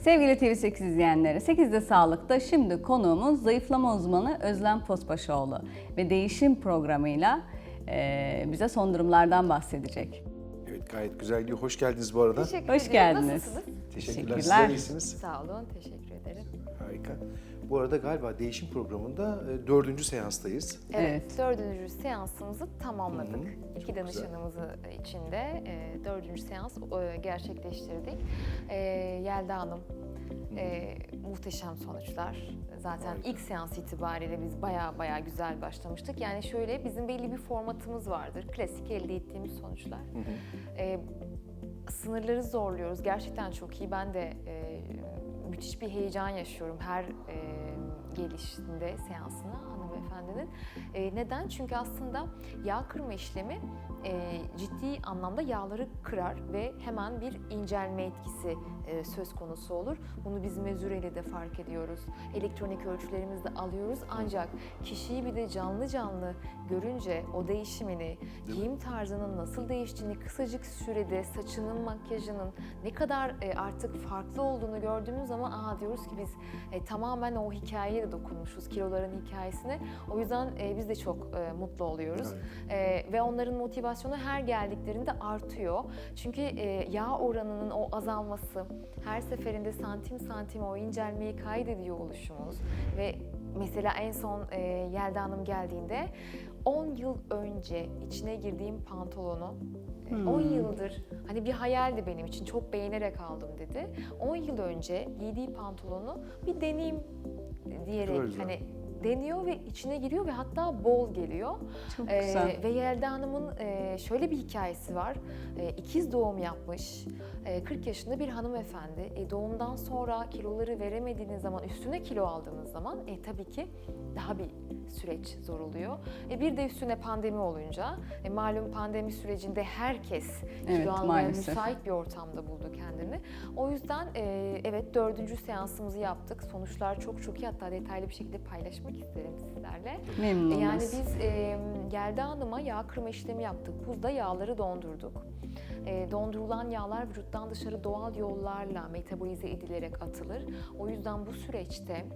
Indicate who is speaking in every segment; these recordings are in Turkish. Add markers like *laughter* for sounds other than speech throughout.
Speaker 1: Sevgili TV8 izleyenleri, 8'de Sağlık'ta şimdi konuğumuz zayıflama uzmanı Özlem Pospaşoğlu ve değişim programıyla e, bize son durumlardan bahsedecek.
Speaker 2: Evet gayet güzel gidiyor. Hoş geldiniz bu arada.
Speaker 3: Teşekkür
Speaker 1: Hoş
Speaker 3: ederim.
Speaker 1: geldiniz.
Speaker 3: Nasılsınız?
Speaker 2: Teşekkürler.
Speaker 1: Teşekkürler.
Speaker 2: Sizler iyisiniz.
Speaker 3: Sağ olun, teşekkür ederim.
Speaker 2: Harika. Bu arada galiba değişim programında e, dördüncü seanstayız.
Speaker 3: Evet,
Speaker 1: Evet.
Speaker 3: dördüncü seansımızı tamamladık.
Speaker 2: Hı hı,
Speaker 3: İki
Speaker 2: çok
Speaker 3: danışanımızı içinde e, dördüncü seans e, gerçekleştirdik. E, Yelda Hanım, e, muhteşem sonuçlar. Zaten
Speaker 2: Harika.
Speaker 3: ilk seans itibariyle biz baya baya güzel başlamıştık. Yani şöyle bizim belli bir formatımız vardır. Klasik elde ettiğimiz sonuçlar.
Speaker 2: Hı hı.
Speaker 3: E, sınırları zorluyoruz. Gerçekten çok iyi. Ben de e, müthiş bir heyecan yaşıyorum her e, gelişinde seansına hanımefendinin. E, neden? Çünkü aslında yağ kırma işlemi e, ciddi anlamda yağları kırar ve hemen bir incelme etkisi e, söz konusu olur. Bunu biz mezüreyle de fark ediyoruz. Elektronik ölçülerimizde alıyoruz ancak kişiyi bir de canlı canlı görünce o değişimini, giyim tarzının nasıl değiştiğini, kısacık sürede saçının, makyajının ne kadar e, artık farklı olduğunu gördüğümüz zaman aa diyoruz ki biz e, tamamen o hikayeye de dokunmuşuz, kiloların hikayesine. O yüzden e, biz de çok e, mutlu oluyoruz.
Speaker 2: Evet.
Speaker 3: E, ve onların motivasyonu her geldiklerinde artıyor. Çünkü e, yağ oranının o azalması, her seferinde santim santim o incelmeyi kaydediyor oluşumuz ve mesela en son e, Yelda Hanım geldiğinde 10 yıl önce içine girdiğim pantolonu e, 10 yıldır hani bir hayaldi benim için çok beğenerek aldım dedi. 10 yıl önce giydiği pantolonu bir deneyim diyerek hani deniyor ve içine giriyor ve hatta bol geliyor.
Speaker 1: Çok
Speaker 3: Ee,
Speaker 1: güzel.
Speaker 3: ve Yelda Hanım'ın e, şöyle bir hikayesi var. E, ikiz doğum yapmış. E, 40 yaşında bir hanımefendi. E, doğumdan sonra kiloları veremediğiniz zaman, üstüne kilo aldığınız zaman e, tabii ki daha bir süreç zor oluyor. E, bir de üstüne pandemi olunca, e, malum pandemi sürecinde herkes kilo
Speaker 1: Evet,
Speaker 3: almaya
Speaker 1: maalesef.
Speaker 3: müsait bir ortamda buldu kendini. O yüzden e, evet dördüncü seansımızı yaptık. Sonuçlar çok çok iyi. Hatta detaylı bir şekilde paylaşmak isterim sizlerle.
Speaker 1: Memnun
Speaker 3: E, Yani biz e, Yelda Hanım'a yağ kırma işlemi yaptık. Buzda yağları dondurduk. E, dondurulan yağlar vücuttan dışarı doğal yollarla metabolize edilerek atılır. O yüzden bu süreçte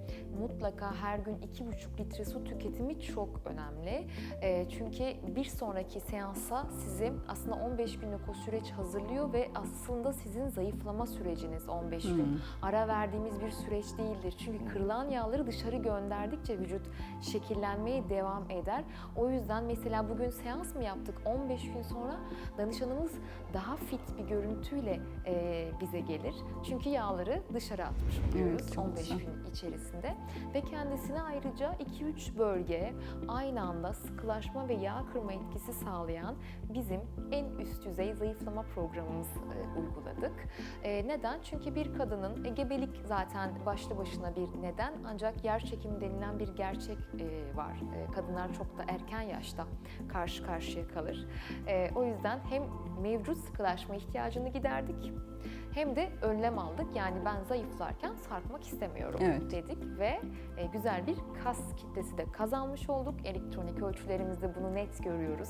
Speaker 3: mutlaka her gün 2,5 litre su tüketimi çok önemli. E, çünkü bir sonraki seansa sizi aslında 15 günlük o süreç hazırlıyor ve aslında sizin zayıflama süreciniz 15 gün. Ara verdiğimiz bir süreç değildir. Çünkü kırılan yağları dışarı gönderdikçe vücut şekillenmeye devam eder. O yüzden mesela bugün seans mı yaptık? 15 gün sonra danışanımız daha fit bir görüntüyle e, bize gelir. Çünkü yağları dışarı atmış oluyoruz
Speaker 1: Evet, çok
Speaker 3: 15
Speaker 1: güzel.
Speaker 3: gün içerisinde. Ve kendisine ayrıca 2-3 bölge aynı anda sıkılaşma ve yağ kırma etkisi sağlayan bizim en üst düzey zayıflama programımız e, uyguladık. E, neden? Çünkü bir kadının e, gebelik zaten başlı başına bir neden ancak yer çekimi denilen bir gerçek e, var. E, kadınlar çok da erken yaşta karşı karşıya kalır. E, o yüzden hem mevcut sıkılaşma ihtiyacını giderdik hem de önlem aldık. Yani ben zayıflarken sarkmak istemiyorum
Speaker 1: Evet.
Speaker 3: dedik ve e, güzel bir kas kitlesi de kazanmış olduk. Elektronik ölçülerimizde bunu net görüyoruz.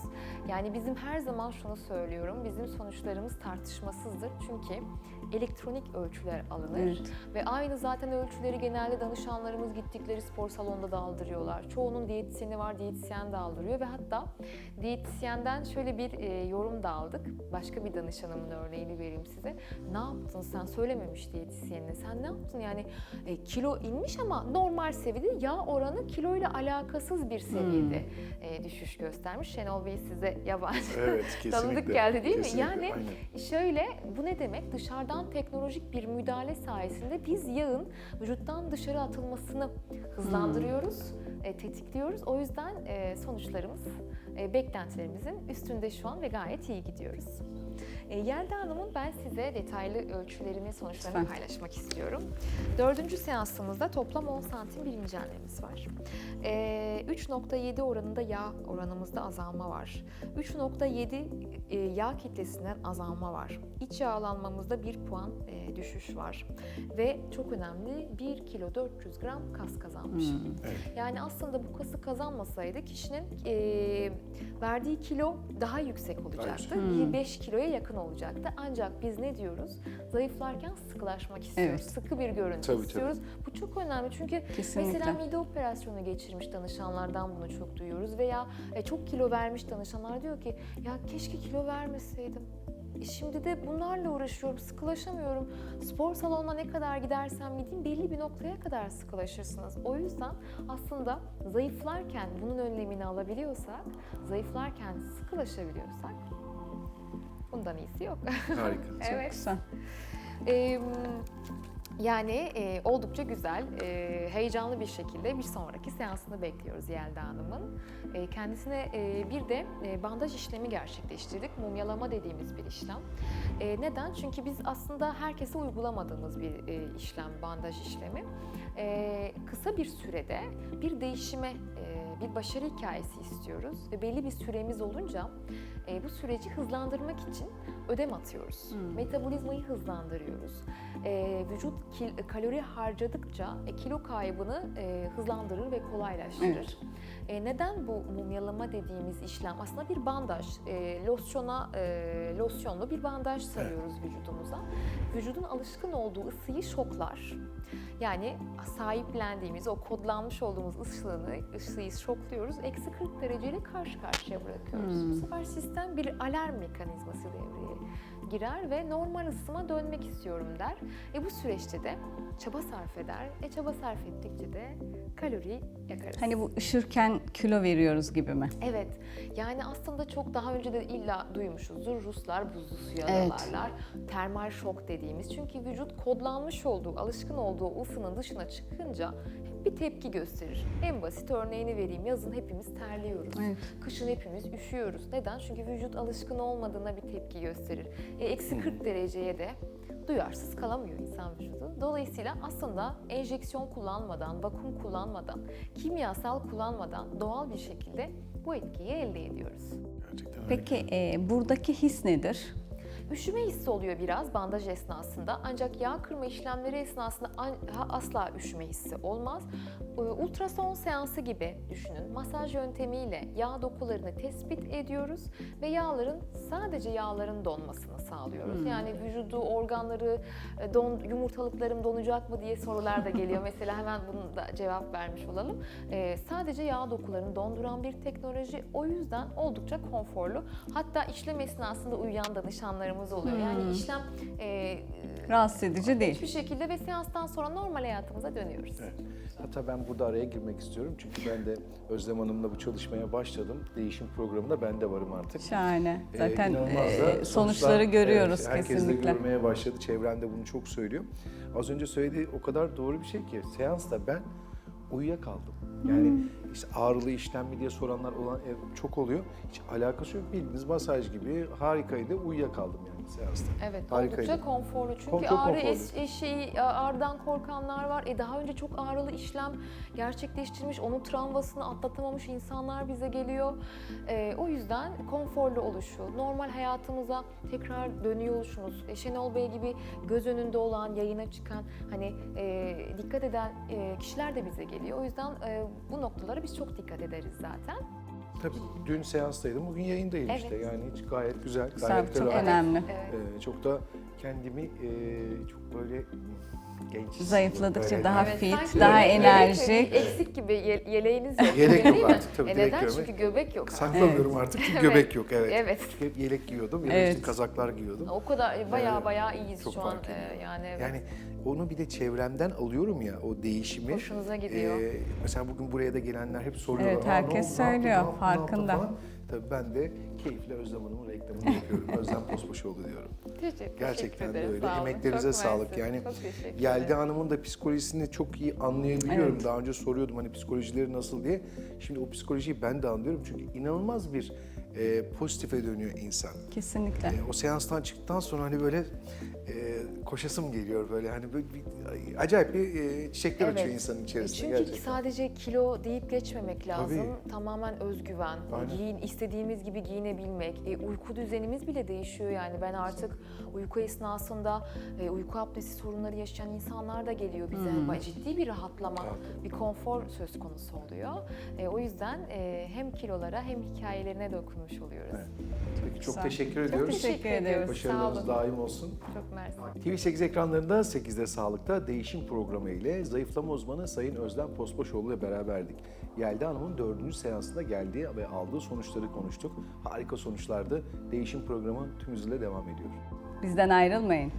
Speaker 3: Yani bizim her zaman şunu söylüyorum. Bizim sonuçlarımız tartışmasızdır. Çünkü elektronik ölçüler alınır.
Speaker 1: Evet.
Speaker 3: Ve aynı zaten ölçüleri genelde danışanlarımız gittikleri spor salonunda da aldırıyorlar. Çoğunun diyetisyeni var, diyetisyen de aldırıyor ve hatta diyetisyenden şöyle bir e, yorum da aldık. Başka bir danışanımın örneğini vereyim size. Ne yaptın sen söylememiş diyetisyenine. Sen ne yaptın yani e, kilo inmiş ama normal seviyede yağ oranı kiloyla alakasız bir seviyede e, düşüş göstermiş. Şenol Bey size yabancı
Speaker 2: Evet *laughs*
Speaker 3: tanıdık geldi değil mi?
Speaker 2: Kesinlikle,
Speaker 3: Yani
Speaker 2: aynen.
Speaker 3: Şöyle bu ne demek? Dışarıdan teknolojik bir müdahale sayesinde biz yağın vücuttan dışarı atılmasını hızlandırıyoruz, e, tetikliyoruz. O yüzden e, sonuçlarımız e, beklentilerimizin üstünde şu an ve gayet iyi gidiyoruz. E, Yelda Hanım'ın ben size detaylı ölçülerini, sonuçlarını
Speaker 1: Lütfen.
Speaker 3: paylaşmak istiyorum. Dördüncü seansımızda toplam 10 santim bir incelmemiz var. E, 3.7 oranında yağ oranımızda azalma var. 3.7 e, yağ kitlesinden azalma var. İç yağlanmamızda 1 puan e, düşüş var. Ve çok önemli 1 kilo 400 gram kas kazanmışım.
Speaker 1: Hmm.
Speaker 2: Evet.
Speaker 3: Yani aslında bu kası kazanmasaydı kişinin e, verdiği kilo daha yüksek olacaktı.
Speaker 1: Hmm.
Speaker 3: Bir 5 kiloya yakın olacaktı. Ancak biz ne diyoruz? Zayıflarken sıkılaşmak istiyoruz.
Speaker 1: Evet.
Speaker 3: Sıkı bir görüntü
Speaker 2: Tabii, tabii.
Speaker 3: istiyoruz. Bu çok önemli çünkü
Speaker 1: Kesinlikle.
Speaker 3: mesela mide operasyonu geçirmiş danışanlardan bunu çok duyuyoruz veya e, çok kilo vermiş danışanlar diyor ki ya keşke kilo vermeseydim. E şimdi de bunlarla uğraşıyorum, sıkılaşamıyorum. Spor salonuna ne kadar gidersem gideyim belli bir noktaya kadar sıkılaşırsınız. O yüzden aslında zayıflarken bunun önlemini alabiliyorsak, zayıflarken sıkılaşabiliyorsak bundan iyisi yok.
Speaker 2: Harika. *laughs*
Speaker 3: evet.
Speaker 1: Güzel.
Speaker 3: Ee, yani e, oldukça güzel, e, heyecanlı bir şekilde bir sonraki seansını bekliyoruz Yelda Hanım'ın. E, kendisine e, bir de e, bandaj işlemi gerçekleştirdik. Mumyalama dediğimiz bir işlem. E, neden? Çünkü biz aslında herkese uygulamadığımız bir e, işlem, bandaj işlemi. E, kısa bir sürede bir değişime, e, bir başarı hikayesi istiyoruz ve belli bir süremiz olunca e, bu süreci hızlandırmak için ödem atıyoruz.
Speaker 1: Hmm.
Speaker 3: Metabolizmayı hızlandırıyoruz. E, vücut kil- kalori harcadıkça e, kilo kaybını e, hızlandırır ve kolaylaştırır.
Speaker 1: Evet.
Speaker 3: E, neden bu mumyalama dediğimiz işlem? Aslında bir bandaj, e, losyona, e, losyonlu bir bandaj sarıyoruz vücudumuza. Vücudun alışkın olduğu ısıyı şoklar. Yani sahiplendiğimiz, o kodlanmış olduğumuz ısını, ısıyı şokluyoruz. Eksi 40 dereceyle karşı karşıya bırakıyoruz.
Speaker 1: Hmm.
Speaker 3: Bu sefer sistem bir alarm mekanizması devreye girer ve normal ısıma dönmek istiyorum der. E bu süreçte de çaba sarf eder. E çaba sarf ettikçe de kalori yakarız.
Speaker 1: Hani bu üşürken kilo veriyoruz gibi mi?
Speaker 3: Evet. Yani aslında çok daha önce de illa duymuşuzdur. Ruslar buzlu suya
Speaker 1: Evet.
Speaker 3: dalarlar. Termal şok dediğimiz. Çünkü vücut kodlanmış olduğu, alışkın olduğu ısının dışına çıkınca bir tepki gösterir. En basit örneğini vereyim. Yazın hepimiz terliyoruz.
Speaker 1: Evet.
Speaker 3: Kışın hepimiz üşüyoruz. Neden? Çünkü vücut alışkın olmadığına bir tepki gösterir. E, eksi 40 dereceye de duyarsız kalamıyor insan vücudu. Dolayısıyla aslında enjeksiyon kullanmadan, vakum kullanmadan, kimyasal kullanmadan doğal bir şekilde bu etkiyi elde ediyoruz.
Speaker 2: Gerçekten.
Speaker 1: Peki e, buradaki his nedir?
Speaker 3: Üşüme hissi oluyor biraz bandaj esnasında ancak yağ kırma işlemleri esnasında asla üşüme hissi olmaz. Ee, Ultrason seansı gibi düşünün. Masaj yöntemiyle yağ dokularını tespit ediyoruz ve yağların sadece yağların donmasını sağlıyoruz.
Speaker 1: Hmm.
Speaker 3: Yani vücudu, organları, e, don, yumurtalıklarım donacak mı diye sorular da geliyor. *laughs* Mesela hemen bunu da cevap vermiş olalım. Ee, sadece yağ dokularını donduran bir teknoloji. O yüzden oldukça konforlu. Hatta işlem esnasında uyuyan danışanlarımız oluyor. Yani
Speaker 1: Hmm.
Speaker 3: işlem e,
Speaker 1: Rahatsız edici değil.
Speaker 3: hiçbir şekilde ve seanstan sonra normal hayatımıza dönüyoruz.
Speaker 2: Evet. Hatta ben burada araya girmek istiyorum çünkü ben de Özlem Hanım'la bu çalışmaya başladım. Değişim programında ben de varım artık.
Speaker 1: Şahane.
Speaker 2: Ee,
Speaker 1: Zaten
Speaker 2: inanılmaz
Speaker 1: e, sonuçları
Speaker 2: sonuçlar,
Speaker 1: görüyoruz
Speaker 2: evet, herkes
Speaker 1: kesinlikle.
Speaker 2: de görmeye başladı. Çevremde bunu çok söylüyor. Az önce söylediği o kadar doğru bir şey ki seansta ben uyuyakaldım. Yani
Speaker 1: Hmm.
Speaker 2: İşte ağrılı işlem mi diye soranlar olan e, çok oluyor. Hiç alakası yok. Bildiğiniz masaj gibi harikaydı. Uyuyakaldım yani seansta.
Speaker 3: Evet,
Speaker 2: Harikaydı.
Speaker 3: oldukça konforlu. Çünkü
Speaker 2: Kon- çok
Speaker 3: ağrı
Speaker 2: konforlu.
Speaker 3: es- eşiği, ağrıdan korkanlar var. E daha önce çok ağrılı işlem gerçekleştirmiş, onun travmasını atlatamamış insanlar bize geliyor. E, o yüzden konforlu oluşu, normal hayatımıza tekrar dönüyor oluşumuz, e, Şenol Bey gibi göz önünde olan, yayına çıkan, hani e, dikkat eden e, kişiler de bize geliyor. O yüzden e, bu noktalara biz çok dikkat ederiz zaten.
Speaker 2: Tabii dün seanstaydım, bugün yayındayım
Speaker 3: Evet.
Speaker 2: işte. Yani hiç gayet güzel, gayet de
Speaker 1: çok önemli.
Speaker 3: Evet.
Speaker 2: Ee, çok da kendimi e, çok böyle genç.
Speaker 1: Zayıfladıkça
Speaker 2: Böyle
Speaker 1: daha
Speaker 2: yani.
Speaker 1: fit,
Speaker 3: sanki
Speaker 1: daha
Speaker 3: yelek-
Speaker 1: enerjik.
Speaker 3: Eksik gibi ye- yeleğiniz yok.
Speaker 2: Yelek yok
Speaker 3: değil mi?
Speaker 2: artık, tabii,
Speaker 3: E
Speaker 2: direkt
Speaker 3: neden?
Speaker 2: göbek.
Speaker 3: Çünkü göbek yok. artık.
Speaker 2: Saklamıyorum artık çünkü *laughs*
Speaker 3: Evet.
Speaker 2: göbek yok evet.
Speaker 3: Evet.
Speaker 2: Çünkü hep yelek giyiyordum da
Speaker 1: Evet.
Speaker 2: işte kazaklar giyiyordum.
Speaker 3: O kadar e, bayağı
Speaker 2: Evet.
Speaker 3: bayağı iyiyiz
Speaker 2: Çok
Speaker 3: şu an.
Speaker 2: fark ediyor.
Speaker 3: e, yani evet.
Speaker 2: Yani onu bir de çevremden alıyorum ya o değişimi.
Speaker 3: Hoşunuza gidiyor.
Speaker 2: Ee, mesela bugün buraya da gelenler hep soruyorlar.
Speaker 1: Evet,
Speaker 2: "Aa, ne
Speaker 1: herkes
Speaker 2: oldu, ne yaptın,
Speaker 1: söylüyor,
Speaker 2: ne yaptın, ne yaptın?"
Speaker 1: farkında.
Speaker 2: falan. Tabii ben de keyifle Özlem Hanım'ın reklamını yapıyorum. *laughs* Özlem Posbaşoğlu diyorum.
Speaker 3: Teşekkür,
Speaker 2: Gerçekten
Speaker 3: teşekkür
Speaker 2: de öyle.
Speaker 3: sağ olun.
Speaker 2: Emeklerinize
Speaker 3: Çok
Speaker 2: sağlık. Yani
Speaker 3: çok
Speaker 2: Yelda. Hanım'ın da psikolojisini çok iyi anlayabiliyorum.
Speaker 1: Evet.
Speaker 2: Daha önce soruyordum hani psikolojileri nasıl diye. Şimdi o psikolojiyi ben de anlıyorum. Çünkü inanılmaz bir e, pozitife dönüyor insan.
Speaker 1: Kesinlikle.
Speaker 2: E, o seanstan çıktıktan sonra hani böyle e, koşasım geliyor böyle hani böyle bir, acayip bir e, çiçekler
Speaker 3: Evet.
Speaker 2: açıyor insanın içerisinde
Speaker 3: Çünkü
Speaker 2: gerçekten.
Speaker 3: sadece kilo deyip geçmemek lazım.
Speaker 2: Tabii.
Speaker 3: Tamamen özgüven,
Speaker 2: Aynen.
Speaker 3: giyin, istediğimiz gibi giyinebilmek. E, uyku düzenimiz bile değişiyor yani. Ben artık uyku esnasında e, uyku apnesi sorunları yaşayan insanlar da geliyor bize.
Speaker 1: Hmm.
Speaker 3: Ciddi bir rahatlama,
Speaker 2: Tabii.
Speaker 3: bir konfor söz konusu oluyor. E, o yüzden e, hem kilolara hem hikayelerine dokunmuş oluyoruz.
Speaker 2: Evet. Peki Çok
Speaker 1: güzel.
Speaker 2: teşekkür ediyoruz.
Speaker 1: teşekkür
Speaker 3: Teşekkür
Speaker 1: ediyoruz.
Speaker 2: Başarılarınız daim olsun.
Speaker 3: Çok mersi.
Speaker 2: TV8 ekranlarında 8'de Sağlık'ta değişim programı ile zayıflama uzmanı Sayın Özlem Posbaşoğlu ile beraberdik. Yelda Hanım'ın dördüncü seansında geldiği ve aldığı sonuçları konuştuk. Harika sonuçlardı. Değişim programı tüm hızıyla devam ediyor.
Speaker 1: Bizden ayrılmayın.